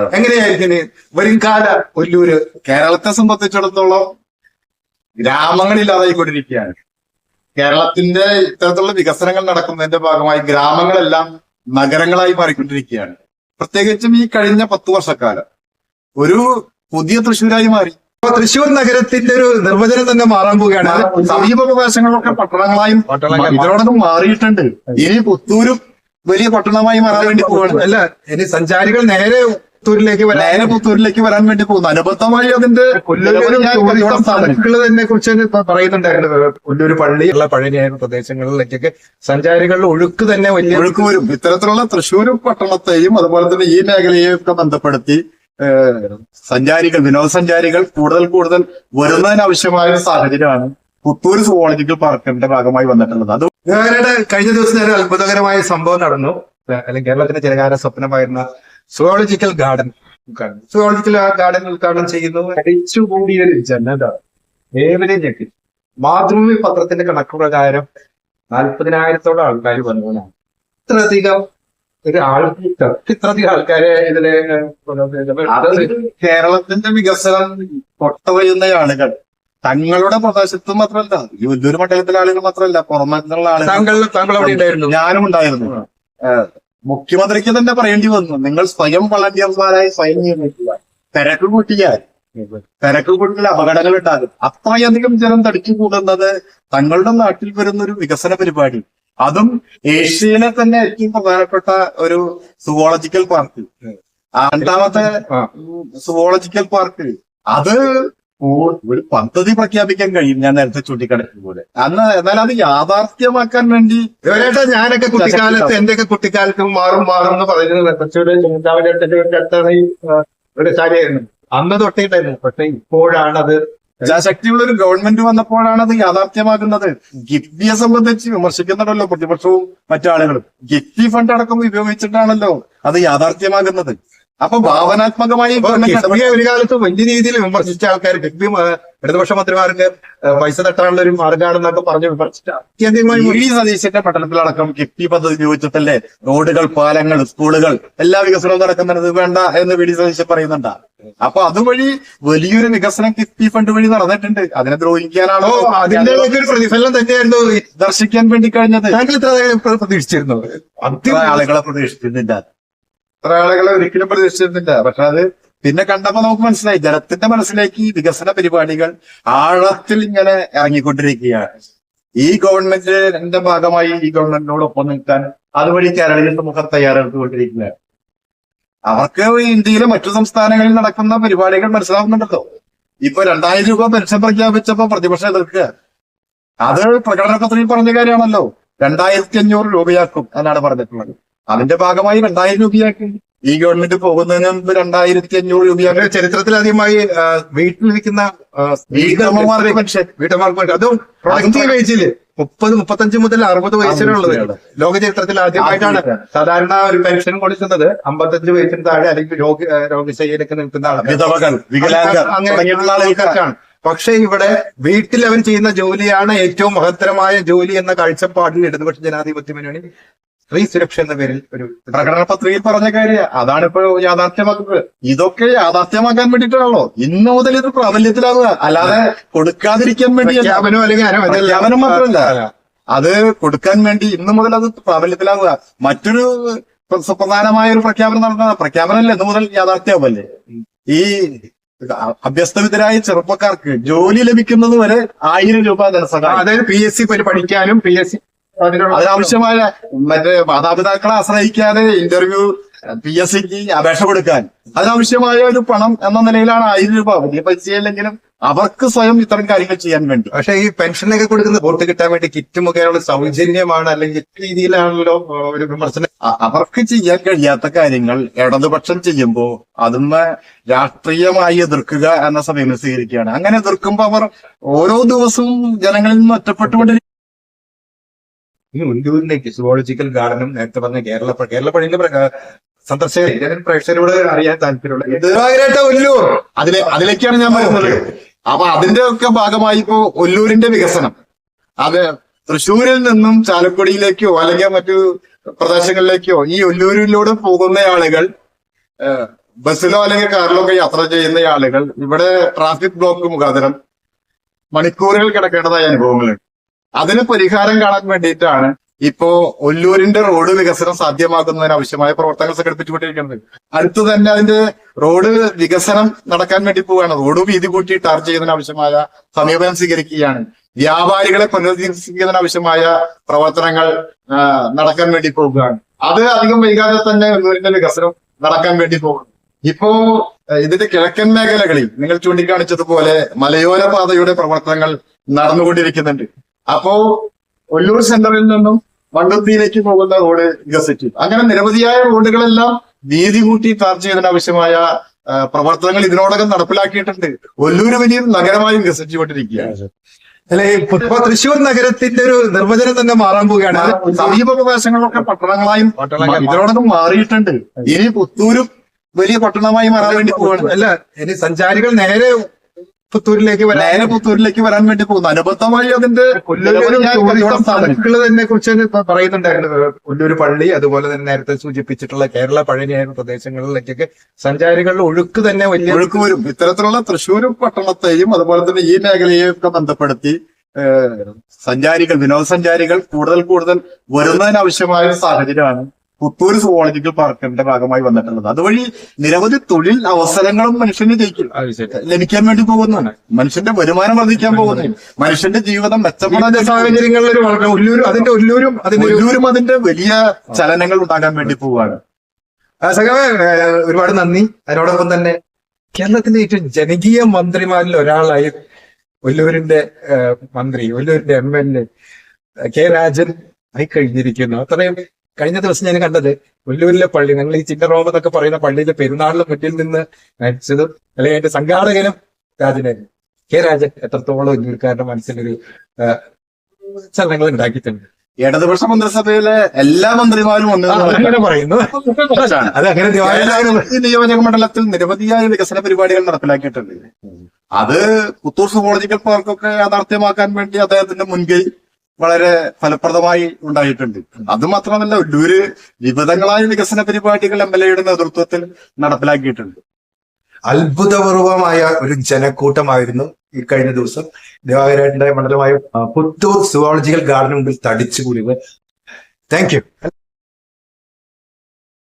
എങ്ങനെയായിരിക്കും? ഇനി? വരും കാല ഒല്ലൂര് കേരളത്തെ സംബന്ധിച്ചിടത്തോളം ഗ്രാമങ്ങളില്ലാതായിക്കൊണ്ടിരിക്കുകയാണ്. കേരളത്തിന്റെ ഇത്തരത്തിലുള്ള വികസനങ്ങൾ നടക്കുന്നതിന്റെ ഭാഗമായി ഗ്രാമങ്ങളെല്ലാം നഗരങ്ങളായി മാറിക്കൊണ്ടിരിക്കുകയാണ്. പ്രത്യേകിച്ചും ഈ കഴിഞ്ഞ പത്തു വർഷക്കാലം. ഒരു പുതിയ തൃശ്ശൂരായി മാറി. അപ്പൊ തൃശ്ശൂർ നഗരത്തിന്റെ ഒരു നിർവചനം തന്നെ മാറാൻ പോവുകയാണ്. സമീപ പ്രദേശങ്ങളൊക്കെ പട്ടണങ്ങളായും ഇതിനോടൊപ്പം മാറിയിട്ടുണ്ട്. ഇനി പുത്തൂരും വലിയ പട്ടണമായി മാറാൻ വേണ്ടി പോവാണ് അല്ല ഇനി സഞ്ചാരികൾ നേരെ പുത്തൂരിലേക്ക് വരാൻ നേരെ പുത്തൂരിലേക്ക് വരാൻ വേണ്ടി പോകുന്നു. അനുബന്ധമായി അതിന്റെ. തന്നെ കുറിച്ച് പറയുന്നുണ്ടായിരുന്നു. കൊല്ലൂര് പള്ളി ഉള്ള പഴനിയായ പ്രദേശങ്ങളിലേക്കൊക്കെ സഞ്ചാരികളുടെ ഒഴുക്ക് തന്നെ വലിയ ഒഴുക്ക് വരും. ഇത്തരത്തിലുള്ള തൃശ്ശൂർ പട്ടണത്തെയും അതുപോലെ തന്നെ ഈ മേഖലയെയും ഒക്കെ ബന്ധപ്പെടുത്തി സഞ്ചാരികൾ വിനോദസഞ്ചാരികൾ കൂടുതൽ കൂടുതൽ വരുന്നതിനാവശ്യമായ ഒരു സാഹചര്യമാണ് പുത്തൂർ സുവോളജിക്കൽ പാർക്കിന്റെ ഭാഗമായി വന്നിട്ടുള്ളത്. അത് കഴിഞ്ഞ ദിവസം ഒരു അത്ഭുതകരമായ സംഭവം നടന്നു. അല്ലെങ്കിൽ കേരളത്തിന്റെ ചിരകാല സ്വപ്നമായിരുന്ന സുവോളജിക്കൽ ഗാർഡൻ സുവോളജിക്കൽ ഗാർഡൻ ഉദ്ഘാടനം ചെയ്യുന്നു ഒരു ജനത. ഏവരെയും ഞെട്ടി. മാതൃഭൂമി പത്രത്തിന്റെ കണക്ക് പ്രകാരം നാൽപ്പതിനായിരത്തോളം ആൾക്കാർ വന്നതാണ്. ഇത്രയധികം ഒരു ആൾക്കൂട്ടം ഇത്രയധികം ആൾക്കാരെ ഇതിലെ കേരളത്തിന്റെ വികസനം കൊട്ടവയുന്ന ആളുകൾ. തങ്ങളുടെ പ്രദേശത്ത് മാത്രമല്ല ഈ വലിയൊരു മണ്ഡലത്തിലെ ആളുകൾ മാത്രമല്ല പുറമെ ആളുകൾ. താങ്കൾ താങ്കൾ അവിടെ ഉണ്ടായിരുന്നു. ഞാനും ഉണ്ടായിരുന്നു. മുഖ്യമന്ത്രിക്ക് തന്നെ പറയേണ്ടി വന്നു. നിങ്ങൾ സ്വയം വളണ്ടിയർമാരായി സ്വയം നിയമിക്കുക തിരക്ക് കൂട്ടിയാൽ തിരക്ക് കൂട്ടിൽ അപകടങ്ങൾ ഉണ്ടാകും. അത്രയധികം ജനം തടിച്ചു കൂടുന്നത് തങ്ങളുടെ നാട്ടിൽ വരുന്ന ഒരു വികസന പരിപാടി. അതും ഏഷ്യയിലെ തന്നെ ഏറ്റവും പ്രധാനപ്പെട്ട ഒരു സുവോളജിക്കൽ പാർക്ക്. രണ്ടാമത്തെ സുവോളജിക്കൽ പാർക്ക്. അത് ഒരു പദ്ധതി പ്രഖ്യാപിക്കാൻ കഴിയും. ഞാൻ നേരത്തെ ചൂണ്ടിക്കാണിച്ചത് പോലെ. അന്ന് എന്നാൽ അത് യാഥാർത്ഥ്യമാക്കാൻ വേണ്ടി ഇവരേട്ടാ ഞാനൊക്കെ കുട്ടിക്കാലത്ത് എന്റെയൊക്കെ കുട്ടിക്കാലത്ത് മാറും മാറും എന്ന് പറയുന്നത് ഒരു കാര്യമായിരുന്നു. അന്ന് തൊട്ടിട്ടായിരുന്നു പക്ഷെ ഇപ്പോഴാണ് അത് ഇച്ഛാശക്തിയുള്ള ഒരു ഗവൺമെന്റ് വന്നപ്പോഴാണ് അത് യാഥാർത്ഥ്യമാകുന്നത്. ഗിഫ്റ്റിയെ സംബന്ധിച്ച് വിമർശിക്കുന്നുണ്ടല്ലോ പ്രതിപക്ഷവും മറ്റാളുകളും. ഗിഫ്റ്റി ഫണ്ട് അടക്കം ഉപയോഗിച്ചിട്ടാണല്ലോ അത് യാഥാർത്ഥ്യമാകുന്നത്. അപ്പൊ ഭാവനാത്മകമായി ഒരു കാലത്ത് വലിയ രീതിയിൽ വിമർശിച്ച ആൾക്കാർ ആ, ഇടതുപക്ഷ മന്ത്രിമാർക്ക് പൈസ തട്ടാനുള്ള ഒരു മാർഗമാണെന്നൊക്കെ പറഞ്ഞ് വിമർശിച്ച സതീശന്റെ പട്ടണത്തിലടക്കം കിഫ്ബി പദ്ധതി ഉപയോഗിച്ചിട്ടല്ലേ റോഡുകൾ പാലങ്ങൾ സ്കൂളുകൾ എല്ലാ വികസനവും നടക്കുന്നത് വേണ്ട എന്ന് വി ഡി സതീശൻ പറയുന്നുണ്ട്. അപ്പൊ അതുവഴി വലിയൊരു വികസനം കിഫ്ബി ഫണ്ട് വഴി നടന്നിട്ടുണ്ട്. അതിനെ ദ്രോഹിക്കാനാണോ അതിന്റെ ഒരു പ്രതിഫലം തന്നെയായിരുന്നു ദർശിക്കാൻ വേണ്ടി കഴിഞ്ഞത്. ഇത്ര പ്ര- പ്രതീക്ഷിച്ചിരുന്നു ആളുകളെ പ്രതീക്ഷിച്ചിരുന്നില്ല. ഇത്ര ആളുകളെ ഒരിക്കലും പ്രതീക്ഷിച്ചിരുന്നില്ല. പക്ഷെ അത് പിന്നെ കണ്ടപ്പോ നമുക്ക് മനസ്സിലായി. ജനത്തിന്റെ മനസ്സിലേക്ക് വികസന പരിപാടികൾ ആഴത്തിൽ ഇങ്ങനെ ഇറങ്ങിക്കൊണ്ടിരിക്കുകയാണ്. ഈ ഗവൺമെന്റിന്റെ ഭാഗമായി ഈ ഗവൺമെന്റിനോടൊപ്പം നിൽക്കാൻ അതുവഴി കേരളീയ സമൂഹം തയ്യാറെടുത്തുകൊണ്ടിരിക്കുകയാണ്. അവർക്ക് ഇന്ത്യയിലെ മറ്റു സംസ്ഥാനങ്ങളിൽ നടക്കുന്ന പരിപാടികൾ മനസ്സിലാവുന്നുണ്ടല്ലോ. ഇപ്പൊ രണ്ടായിരം രൂപ പെൻഷൻ പ്രഖ്യാപിച്ചപ്പോ പ്രതിപക്ഷം എതിർക്കുക. അത് പ്രകടന പത്രികയിൽ പറഞ്ഞ കാര്യമാണല്ലോ. രണ്ടായിരത്തി അഞ്ഞൂറ് രൂപയാക്കും എന്നാണ് പറഞ്ഞിട്ടുള്ളത്. അതിന്റെ ഭാഗമായി രണ്ടായിരം രൂപയാക്കി. ഈ ഗവൺമെന്റ് പോകുന്നതിന് മുമ്പ് രണ്ടായിരത്തി അഞ്ഞൂറ് രൂപയാണ് ചരിത്രത്തിലധികമായി വീട്ടിലിരിക്കുന്ന വീട്ടമ്മമാർക്ക് വീട്ടമ്മമാർക്ക് അതും പ്രൊഡക്റ്റീവ് ഏജിൽ മുപ്പത് മുപ്പത്തഞ്ച് മുതൽ അറുപത് വയസ്സിനുള്ളത് ലോക ചരിത്രത്തിൽ ആദ്യമായിട്ടാണ് സാധാരണ ഒരു പെൻഷൻ കൊടുക്കുന്നത് അമ്പത്തഞ്ച് വയസ്സിന് താഴെ അല്ലെങ്കിൽ രോഗ ആ, രോഗശയ്യയിലൊക്കെ നിൽക്കുന്ന ആൾക്കാർക്കാണ് പക്ഷെ ഇവിടെ വീട്ടിൽ അവൻ ചെയ്യുന്ന ജോലിയാണ് ഏറ്റവും മഹത്തരമായ ജോലി എന്ന കാഴ്ചപ്പാടിൽ ഇടതുപക്ഷ ജനാധിപത്യ മുന്നണി സ്ത്രീ സുരക്ഷ എന്ന പേരിൽ ഒരു പ്രകടന പത്രികയിൽ പറഞ്ഞ കാര്യ. അതാണ് യാഥാർത്ഥ്യമാക്കുന്നത്. ഇതൊക്കെ യാഥാർത്ഥ്യമാക്കാൻ വേണ്ടിയിട്ടാണല്ലോ. ഇന്ന് മുതൽ ഇത് പ്രാബല്യത്തിലാകുക അല്ലാതെ കൊടുക്കാതിരിക്കാൻ വേണ്ടി പ്രഖ്യാപനം മാത്രമല്ല. അത് കൊടുക്കാൻ വേണ്ടി ഇന്ന് മുതൽ അത് പ്രാബല്യത്തിലാകുക മറ്റൊരു പ്ര- സുപ്രധാനമായ ഒരു പ്രഖ്യാപനം നടന്ന പ്രഖ്യാപനമല്ലേ ഇന്ന് മുതൽ യാഥാർത്ഥ്യമാവല്ലേ ഈ അഭ്യസ്തവിതരായ ചെറുപ്പക്കാർക്ക് ജോലി ലഭിക്കുന്നത് വരെ ആയിരം രൂപ ധനസഹായം. അതായത് പി എസ് സി പഠിക്കാനും പി എസ് സി അതിനാവശ്യമായ മറ്റേ മാതാപിതാക്കളെ ആശ്രയിക്കാതെ ഇന്റർവ്യൂ പി എസ് സിക്ക് അപേക്ഷ കൊടുക്കാൻ. അതിനാവശ്യമായ ഒരു പണം എന്ന നിലയിലാണ് ആയിരം രൂപ. വലിയ പൈസയല്ലെങ്കിലും അവർക്ക് സ്വയം ഇത്തരം കാര്യങ്ങൾ ചെയ്യാൻ വേണ്ടി. പക്ഷെ ഈ പെൻഷനൊക്കെ കൊടുക്കുന്ന വോട്ട് കിട്ടാൻ വേണ്ടി കിറ്റ് മുഖേനുള്ള സൗജന്യമാണ് അല്ലെങ്കിൽ രീതിയിലാണല്ലോ ഒരു വിമർശനം. അവർക്ക് ചെയ്യാൻ കഴിയാത്ത കാര്യങ്ങൾ ഇടതുപക്ഷം ചെയ്യുമ്പോൾ അതിന്ന് രാഷ്ട്രീയമായി എതിർക്കുക എന്ന സമയം സ്വീകരിക്കുകയാണ്. അങ്ങനെ എതിർക്കുമ്പോൾ അവർ ഓരോ ദിവസവും ജനങ്ങളിൽ നിന്ന് ഒറ്റപ്പെട്ടുകൊണ്ടിരിക്കും. ഈ ഉണ്ടൂരിലേക്ക് സുവോളജിക്കൽ ഗാർഡനും നേരത്തെ പറഞ്ഞ കേരള കേരള പഴയ സന്ദർശകർ പ്രേക്ഷകരോട് അറിയാൻ താല്പര്യമുള്ള അതിലെ അതിലേക്കാണ് ഞാൻ പറയുന്നത് അപ്പൊ അതിന്റെ ഒക്കെ ഭാഗമായി ഇപ്പോ ഒല്ലൂരിന്റെ വികസനം. അത് തൃശ്ശൂരിൽ നിന്നും ചാലക്കുടിയിലേക്കോ അല്ലെങ്കിൽ മറ്റു പ്രദേശങ്ങളിലേക്കോ ഈ ഒല്ലൂരിലൂടെ പോകുന്ന ആളുകൾ ബസ്സിലോ അല്ലെങ്കിൽ കാറിലോ ഒക്കെ യാത്ര ചെയ്യുന്ന ആളുകൾ ഇവിടെ ട്രാഫിക് ബ്ലോക്ക് മുഖാന്തരം മണിക്കൂറുകൾ കിടക്കേണ്ടതായ അനുഭവങ്ങളുണ്ട്. അതിന് പരിഹാരം കാണാൻ വേണ്ടിയിട്ടാണ് ഇപ്പോ ഒല്ലൂരിന്റെ റോഡ് വികസനം സാധ്യമാക്കുന്നതിന് ആവശ്യമായ പ്രവർത്തനങ്ങൾ സംഘടിപ്പിച്ചുകൊണ്ടിരിക്കുന്നത്. അടുത്ത് തന്നെ അതിന്റെ റോഡ് വികസനം നടക്കാൻ വേണ്ടി പോവുകയാണ്. റോഡ് വീതി കൂട്ടി ടാർ ചെയ്യുന്നതിന് ആവശ്യമായ സമീപനം സ്വീകരിക്കുകയാണ്. വ്യാപാരികളെ പുനരുദ്ധരിക്കുന്നതിന് ആവശ്യമായ പ്രവർത്തനങ്ങൾ നടക്കാൻ വേണ്ടി പോവുകയാണ്. അത് അധികം വൈകാതെ തന്നെ ഒല്ലൂരിന്റെ വികസനം നടക്കാൻ വേണ്ടി പോകുന്നു. ഇപ്പോ ഇതിന്റെ കിഴക്കൻ മേഖലകളിൽ നിങ്ങൾ ചൂണ്ടിക്കാണിച്ചതുപോലെ മലയോര പാതയുടെ പ്രവർത്തനങ്ങൾ നടന്നുകൊണ്ടിരിക്കുന്നുണ്ട്. അപ്പോ ഒല്ലൂർ സെന്ററിൽ നിന്നും വണ്ടത്തിയിലേക്ക് പോകുന്ന റോഡ് വികസിച്ചു. അങ്ങനെ നിരവധിയായ റോഡുകളെല്ലാം വീതി കൂട്ടി ചാർജ് ചെയ്തതിനാവശ്യമായ പ്രവർത്തനങ്ങൾ ഇതിനോടകം നടപ്പിലാക്കിയിട്ടുണ്ട്. ഒല്ലൂര് വലിയൊരു നഗരമായി വികസിച്ചുകൊണ്ടിരിക്കുകയാണ്. അല്ലെ ഇപ്പൊ തൃശ്ശൂർ നഗരത്തിന്റെ ഒരു നിർവചനം തന്നെ മാറാൻ പോവുകയാണ്. സമീപ പ്രദേശങ്ങളിലൊക്കെ പട്ടണങ്ങളായും ഇതിനോടകം മാറിയിട്ടുണ്ട്. ഇനി പുത്തൂരും വലിയ പട്ടണമായി മാറാൻ വേണ്ടി പോവാണ് അല്ല ഇനി സഞ്ചാരികൾ നേരെ പുത്തൂരിലേക്ക് വരാൻ പുത്തൂരിലേക്ക് വരാൻ വേണ്ടി പോകുന്നു. അനുബന്ധമായി അതിന്റെ. സ്ഥലങ്ങൾ തന്നെ കുറിച്ച് പറയുന്നുണ്ടായിരുന്നു. കൊല്ലൂർ പള്ളി അതുപോലെ തന്നെ നേരത്തെ സൂചിപ്പിച്ചിട്ടുള്ള കേരള പഴനിയായ പ്രദേശങ്ങളിലേക്കൊക്കെ സഞ്ചാരികളുടെ ഒഴുക്ക് തന്നെ വലിയ ഒഴുക്ക് വരും. ഇത്തരത്തിലുള്ള തൃശ്ശൂർ പട്ടണത്തെയും അതുപോലെ തന്നെ ഈ മേഖലയെയും ഒക്കെ ബന്ധപ്പെടുത്തി സഞ്ചാരികൾ വിനോദസഞ്ചാരികൾ കൂടുതൽ കൂടുതൽ വരുന്നതിനാവശ്യമായ ഒരു സാഹചര്യമാണ് പുത്തൂർ സുവോളജിക്കൽ പാർക്കിന്റെ ഭാഗമായി വന്നിട്ടുള്ളത്. അതുവഴി നിരവധി തൊഴിൽ അവസരങ്ങളും മനുഷ്യന് ജയിക്കും ലഭിക്കാൻ വേണ്ടി പോകുന്നതാണ്. മനുഷ്യന്റെ വരുമാനം വർദ്ധിക്കാൻ പോകുന്നു മനുഷ്യന്റെ ജീവിതം മെച്ചപ്പെടാൻ സാഹചര്യങ്ങളിൽ അതിന്റെ ഉള്ളൂരും അതിന്റെ വലിയ ചലനങ്ങൾ ഉണ്ടാകാൻ വേണ്ടി പോവുകയാണ്. ഒരുപാട് നന്ദി. അതിനോടൊപ്പം തന്നെ കേരളത്തിന്റെ ഏറ്റവും ജനകീയ മന്ത്രിമാരിൽ ഒരാളായി ഒല്ലൂരിന്റെ മന്ത്രി ഒല്ലൂരിന്റെ M L A K Rajan ആയി കഴിഞ്ഞിരിക്കുന്നു. അത്രയും കഴിഞ്ഞ ദിവസം ഞാൻ കണ്ടത് പുല്ലൂരിലെ പള്ളി ഞങ്ങൾ ഈ ചിന്നറോമ എന്നൊക്കെ പറയുന്ന പള്ളിയിലെ പെരുന്നാളിലെ മുന്നിൽ നിന്ന് നയിച്ചതും അല്ലെങ്കിൽ അതിന്റെ സംഘാടകനും രാജനായിരുന്നു കെ രാജൻ എത്രത്തോളം ഇന്ത്യക്കാരുടെ മനസ്സിലൊരു ഒരു ചലനങ്ങൾ ഉണ്ടാക്കിയിട്ടുണ്ട്. ഇടതുപക്ഷ മന്ത്രിസഭയിലെ എല്ലാ മന്ത്രിമാരും അങ്ങനെ പറയുന്നു. അത് അങ്ങനെ നിയോജക മണ്ഡലത്തിൽ നിരവധിയായ വികസന പരിപാടികൾ നടപ്പിലാക്കിയിട്ടുണ്ട്. അത് പുത്തൂർ സുവോളജിക്കൽ പാർക്കൊക്കെ യാഥാർത്ഥ്യമാക്കാൻ വേണ്ടി അദ്ദേഹത്തിന്റെ മുൻകൈ വളരെ ഫലപ്രദമായി ഉണ്ടായിട്ടുണ്ട്. അത് മാത്രമല്ല ഒല്ലൂര് വിവിധങ്ങളായ വികസന പരിപാടികൾ എം എൽ എയുടെ നേതൃത്വത്തിൽ നടപ്പിലാക്കിയിട്ടുണ്ട്. അത്ഭുതപൂർവമായ ഒരു ജനക്കൂട്ടമായിരുന്നു ഈ കഴിഞ്ഞ ദിവസം. ദിവാകരന്റെ മണ്ഡലമായ പുത്തൂർ സുവോളജിക്കൽ ഗാർഡന് മുമ്പിൽ തടിച്ചു കൂടിയത് താങ്ക് യു